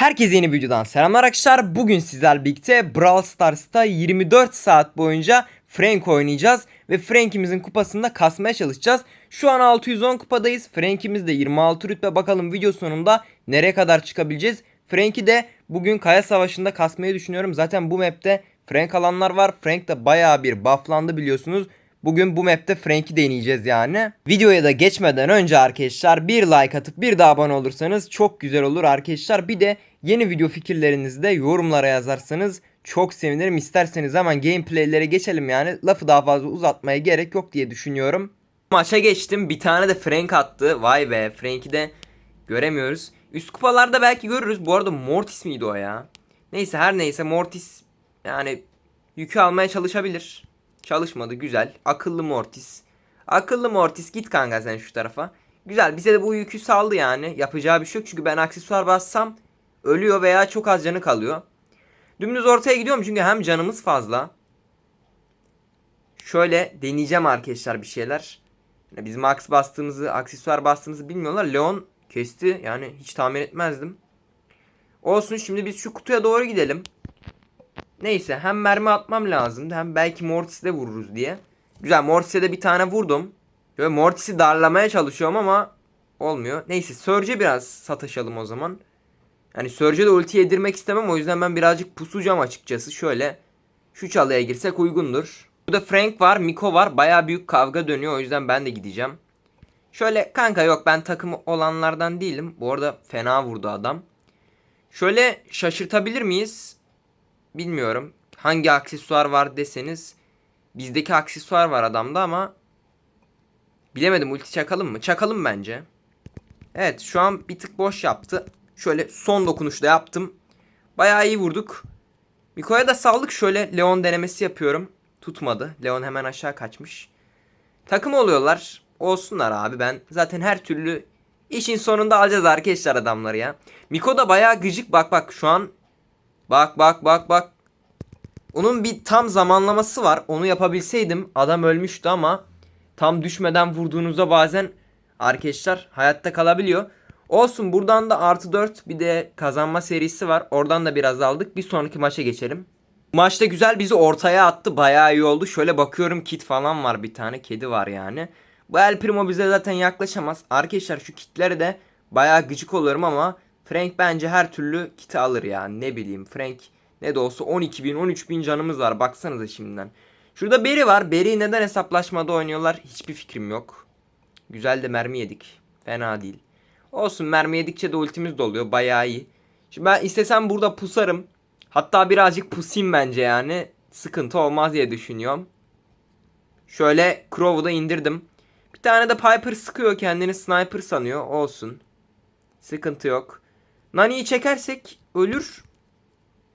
Herkese yeni videodan selamlar arkadaşlar. Bugün sizler birlikte Brawl Stars'ta 24 saat boyunca Frank oynayacağız. Ve Frank'imizin kupasında kasmaya çalışacağız. Şu an 610 kupadayız. Frank'imiz de 26 rütbe. Bakalım video sonunda nereye kadar çıkabileceğiz. Frank'i de bugün Kaya Savaşı'nda kasmayı düşünüyorum. Zaten bu map'te Frank alanlar var. Frank de bayağı bir bufflandı biliyorsunuz. Bugün bu map'te Frank'i deneyeceğiz yani. Videoya da geçmeden önce arkadaşlar bir like atıp bir de abone olursanız çok güzel olur arkadaşlar. Bir de yeni video fikirlerinizi de yorumlara yazarsanız çok sevinirim. İsterseniz hemen gameplaylere geçelim yani. Lafı daha fazla uzatmaya gerek yok diye düşünüyorum. Maça geçtim. Bir tane de Frank attı. Vay be Frank'i de göremiyoruz. Üst kupalarda belki görürüz. Bu arada Mortis miydi o ya? Neyse her neyse Mortis yani yükü almaya çalışabilir. Çalışmadı güzel. Akıllı Mortis. Akıllı Mortis git kanka sen şu tarafa. Güzel bize de bu yükü saldı yani. Yapacağı bir şey yok çünkü ben aksesuar bassam ölüyor veya çok az canı kalıyor. Dümdüz ortaya gidiyorum çünkü hem canımız fazla. Şöyle deneyeceğim arkadaşlar bir şeyler. Yani biz max bastığımızı, aksesuar bastığımızı bilmiyorlar. Leon kesti yani hiç tahmin etmezdim. Olsun şimdi biz şu kutuya doğru gidelim. Neyse hem mermi atmam lazımdı hem belki Mortis'e de vururuz diye. Güzel Mortis'e de bir tane vurdum. Böyle Mortis'i darlamaya çalışıyorum ama olmuyor. Neyse Surge'e biraz sataşalım o zaman. Yani Surge'e de ulti yedirmek istemem o yüzden ben birazcık pusucam açıkçası. Şöyle şu çalıya girsek uygundur. Burada Frank var, Miko var. Baya büyük kavga dönüyor o yüzden ben de gideceğim. Şöyle kanka yok ben takımı olanlardan değilim. Bu arada fena vurdu adam. Şöyle şaşırtabilir miyiz? Bilmiyorum. Hangi aksesuar var deseniz bizdeki aksesuar var adamda ama bilemedim ulti çakalım mı? Çakalım bence. Evet şu an bir tık boş yaptı. Şöyle son dokunuşla yaptım. Bayağı iyi vurduk. Miko'ya da saldık. Şöyle Leon denemesi yapıyorum. Tutmadı. Leon hemen aşağı kaçmış. Takım oluyorlar. Olsunlar abi ben zaten her türlü işin sonunda alacağız arkadaşlar adamları ya. Miko da bayağı gıcık bak bak şu an Bak bak bak bak. Onun bir tam zamanlaması var. Onu yapabilseydim adam ölmüştü ama tam düşmeden vurduğunuzda bazen arkadaşlar hayatta kalabiliyor. Olsun buradan da artı 4 bir de kazanma serisi var. Oradan da biraz aldık. Bir sonraki maça geçelim. Maçta güzel bizi ortaya attı. Bayağı iyi oldu. Şöyle bakıyorum kit falan var bir tane. Kedi var yani. Bu El Primo bize zaten yaklaşamaz. Arkadaşlar şu kitlere de bayağı gıcık oluyorum ama Frank bence her türlü kiti alır ya. Ne bileyim Frank ne de olsa 12 bin 13 bin canımız var. Baksanıza şimdiden. Şurada Berry var. Berry neden hesaplaşmada oynuyorlar? Hiçbir fikrim yok. Güzel de mermi yedik. Fena değil. Olsun mermi yedikçe de ultimiz doluyor. Bayağı iyi. Şimdi ben istesem burada pusarım. Hatta birazcık pusayım bence yani. Sıkıntı olmaz diye düşünüyorum. Şöyle Crow'u da indirdim. Bir tane de Piper sıkıyor kendini sniper sanıyor. Olsun. Sıkıntı yok. Nani'yi çekersek ölür.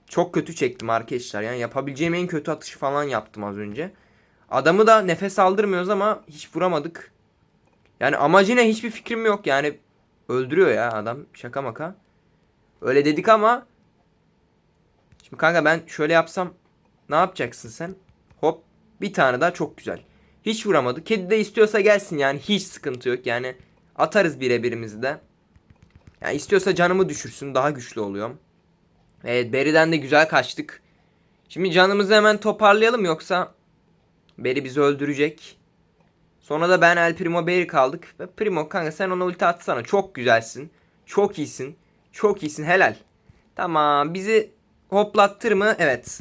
Çok kötü çektim arkadaşlar. Yani yapabileceğim en kötü atışı falan yaptım az önce. Adamı da nefes aldırmıyoruz ama hiç vuramadık. Yani amacı ne hiçbir fikrim yok. Yani öldürüyor ya adam. Şaka maka. Öyle dedik ama. Şimdi kanka ben şöyle yapsam ne yapacaksın sen? Hop bir tane daha çok güzel. Hiç vuramadı. Kedi de istiyorsa gelsin yani hiç sıkıntı yok. Yani atarız birebirimizi de. Yani istiyorsa canımı düşürsün daha güçlü oluyorum. Evet Beri'den de güzel kaçtık. Şimdi canımızı hemen toparlayalım yoksa Beri bizi öldürecek. Sonra da ben El Primo Beri kaldık. Primo kanka sen ona ulti atsana. Çok güzelsin. Çok iyisin. Çok iyisin helal. Tamam bizi hoplattır mı? Evet.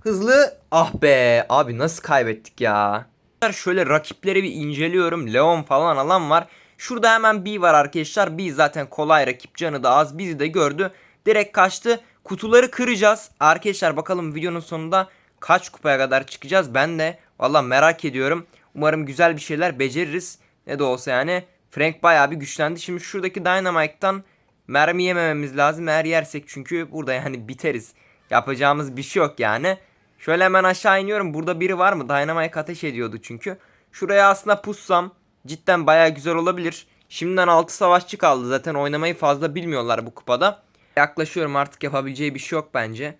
Hızlı. Ah be abi nasıl kaybettik ya. Şöyle rakipleri bir inceliyorum. Leon falan alan var. Şurada hemen B var arkadaşlar. B zaten kolay rakip canı da az. Bizi de gördü. Direkt kaçtı. Kutuları kıracağız. Arkadaşlar bakalım videonun sonunda kaç kupaya kadar çıkacağız. Ben de valla merak ediyorum. Umarım güzel bir şeyler beceririz. Ne de olsa yani. Frank bayağı bir güçlendi. Şimdi şuradaki Dynamite'dan mermi yemememiz lazım. Eğer yersek çünkü burada yani biteriz. Yapacağımız bir şey yok yani. Şöyle hemen aşağı iniyorum. Burada biri var mı? Dynamite ateş ediyordu çünkü. Şuraya aslında pussam cidden baya güzel olabilir. Şimdiden 6 savaşçı kaldı. Zaten oynamayı fazla bilmiyorlar bu kupada. Yaklaşıyorum artık yapabileceği bir şey yok bence.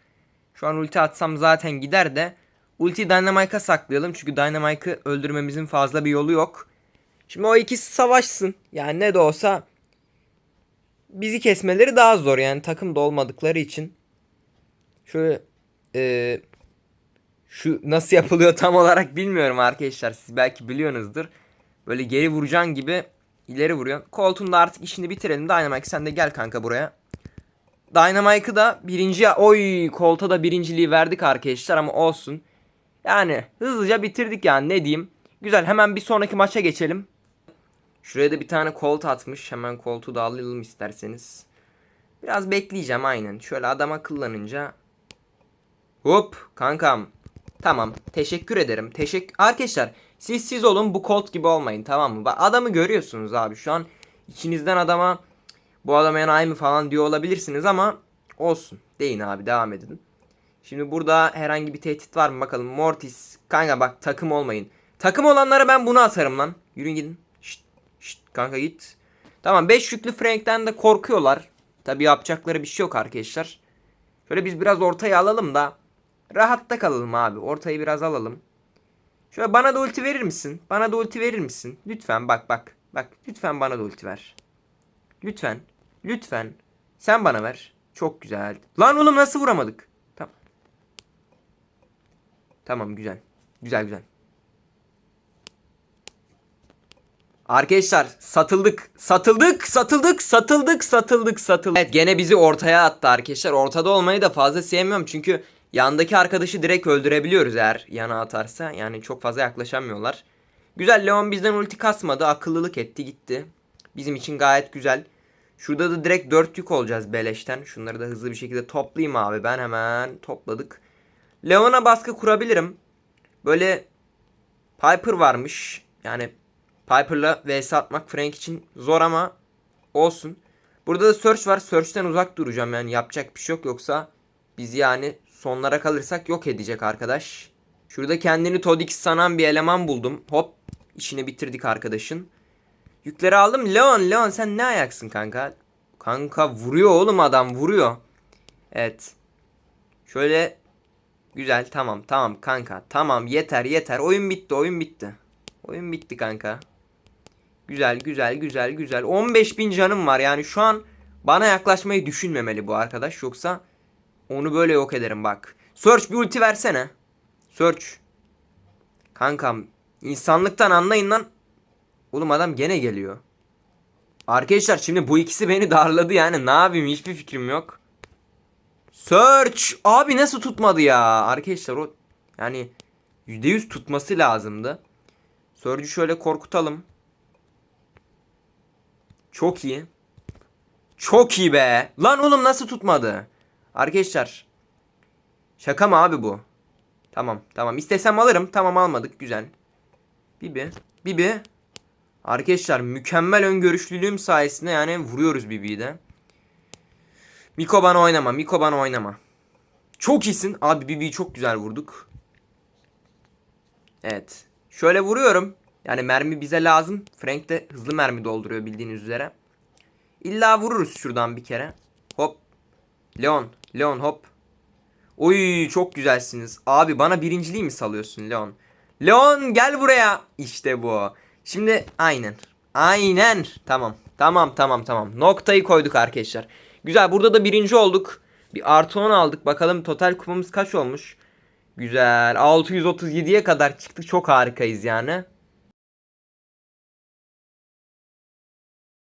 Şu an ulti atsam zaten gider de. Ulti Dynamite'a saklayalım. Çünkü Dynamite'ı öldürmemizin fazla bir yolu yok. Şimdi o ikisi savaşsın. Yani ne de olsa bizi kesmeleri daha zor yani takımda olmadıkları için. Şöyle e, şu nasıl yapılıyor tam olarak bilmiyorum arkadaşlar. Siz belki biliyorsunuzdur. Böyle geri vuracaksın gibi ileri vuruyorsun. Koltuğunda artık işini bitirelim. Dynamite sen de gel kanka buraya. Dynamite'ı da birinci oy kolta da birinciliği verdik arkadaşlar ama olsun. Yani hızlıca bitirdik yani ne diyeyim. Güzel hemen bir sonraki maça geçelim. Şuraya da bir tane kolt atmış. Hemen koltuğu da alalım isterseniz. Biraz bekleyeceğim aynen. Şöyle adama kullanınca. Hop kankam. Tamam teşekkür ederim. Teşekkür Arkadaşlar siz siz olun bu kolt gibi olmayın tamam mı? Adamı görüyorsunuz abi şu an içinizden adama bu adam enayi mi falan diyor olabilirsiniz ama olsun. Deyin abi devam edin. Şimdi burada herhangi bir tehdit var mı bakalım. Mortis kanka bak takım olmayın. Takım olanlara ben bunu atarım lan. Yürüyün gidin. Şşt, şşt, kanka git. Tamam 5 yüklü Frank'ten de korkuyorlar. Tabi yapacakları bir şey yok arkadaşlar. Şöyle biz biraz ortaya alalım da rahatta kalalım abi. Ortayı biraz alalım. Şöyle bana da ulti verir misin? Bana da ulti verir misin? Lütfen bak bak. Bak lütfen bana da ulti ver. Lütfen. Lütfen. Sen bana ver. Çok güzel. Lan oğlum nasıl vuramadık? Tamam. Güzel. Güzel güzel. Arkadaşlar satıldık. Satıldık. Satıldık. Satıldık. Satıldık. Satıldık. Evet gene bizi ortaya attı arkadaşlar. Ortada olmayı da fazla sevmiyorum. Çünkü yandaki arkadaşı direkt öldürebiliyoruz eğer yana atarsa. Yani çok fazla yaklaşamıyorlar. Güzel Leon bizden ulti kasmadı. Akıllılık etti gitti. Bizim için gayet güzel. Şurada da direkt 4 yük olacağız beleşten. Şunları da hızlı bir şekilde toplayayım abi. Ben hemen topladık. Leon'a baskı kurabilirim. Böyle Piper varmış. Yani Piper'la vs atmak Frank için zor ama olsun. Burada da Search var. Search'ten uzak duracağım yani yapacak bir şey yok yoksa biz yani sonlara kalırsak yok edecek arkadaş. Şurada kendini Todix sanan bir eleman buldum. Hop işini bitirdik arkadaşın. Yükleri aldım. Leon, Leon sen ne ayaksın kanka? Kanka vuruyor oğlum adam vuruyor. Evet. Şöyle güzel tamam tamam kanka. Tamam yeter yeter. Oyun bitti oyun bitti. Oyun bitti kanka. Güzel güzel güzel güzel. 15 bin canım var yani şu an bana yaklaşmayı düşünmemeli bu arkadaş. Yoksa onu böyle yok ederim bak. Search bir ulti versene. Search. Kankam insanlıktan anlayın lan. Oğlum adam gene geliyor. Arkadaşlar şimdi bu ikisi beni darladı yani. Ne yapayım hiçbir fikrim yok. Search. Abi nasıl tutmadı ya? Arkadaşlar o yani %100 tutması lazımdı. Search'ü şöyle korkutalım. Çok iyi. Çok iyi be. Lan oğlum nasıl tutmadı? Arkadaşlar. Şaka mı abi bu? Tamam tamam. İstesem alırım. Tamam almadık. Güzel. Bibi. Bibi. Arkadaşlar mükemmel öngörüşlülüğüm sayesinde yani vuruyoruz Bibi'yi de. Miko bana oynama. Miko bana oynama. Çok iyisin. Abi Bibi'yi çok güzel vurduk. Evet. Şöyle vuruyorum. Yani mermi bize lazım. Frank de hızlı mermi dolduruyor bildiğiniz üzere. İlla vururuz şuradan bir kere. Hop. Leon. Leon hop. Oy çok güzelsiniz. Abi bana birinciliği mi salıyorsun Leon? Leon gel buraya. İşte bu. Şimdi aynen. Aynen. Tamam. Tamam tamam tamam. Noktayı koyduk arkadaşlar. Güzel burada da birinci olduk. Bir artı 10 aldık. Bakalım total kupamız kaç olmuş? Güzel. 637'ye kadar çıktık. Çok harikayız yani.